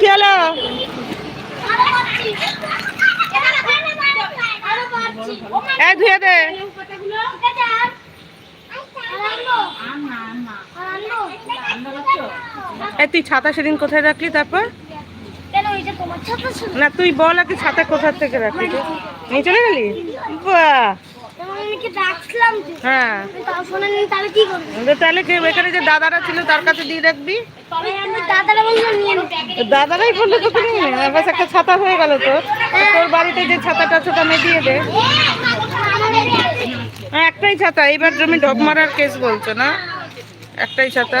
কি হলো? ধুয়ে দে। তুই ছাতা সেদিন কোথায় রাখলি তারপর? না, তুই বল আর ছাতা কোথার থেকে রাখলি? নিয়ে চলে গেলি? বাহ। হ্যাঁ। তাহলে এখানে যে দাদারা ছিল তার কাছে দিয়ে রাখবি দাদারাই বলল তো তুমি বাস একটা ছাতা হয়ে গেল তো তো তোর বাড়িতে যে ছাতাটা ছোটা আমি দিয়ে দে। হ্যাঁ একটাই ছাতা। এইবার তুমি ডব মারার কেস বলছো না? একটাই ছাতা।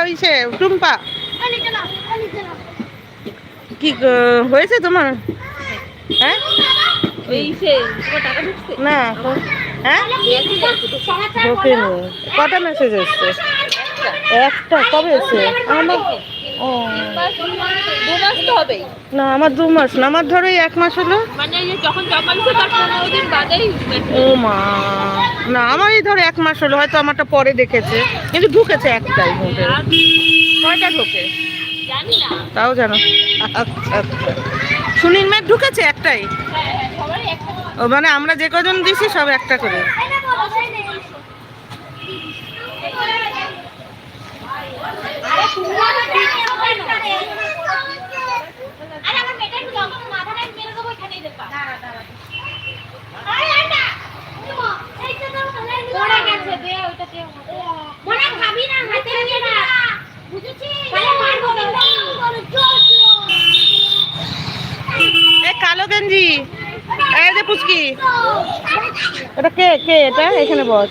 ওই সে টুম্পা। কি হয়েছে তোমার? হ্যাঁ? না হ্যাঁ? কটা মেসেজ এসছে? একটা, কবে এসছে? আমার ও দু মাস তো হবেই। না আমার দু মাস না আমার ধরো এই এক মাস হলো। মানে ও মা না আমার এই ধরো এক মাস হলো হয়তো আমারটা পরে দেখেছে কিন্তু ঢুকেছে একটাই কয়টা ঢোকে? তাও জানো। আচ্ছা আচ্ছা। সুনীল মেয়ের ঢুকেছে একটাই? হ্যাঁ হ্যাঁ ও মানে আমরা যে কজন দিছি সব একটা করে। কালো গেঞ্জি। এই যে পুচকি। এটা কে কে এটা? এখানে বস।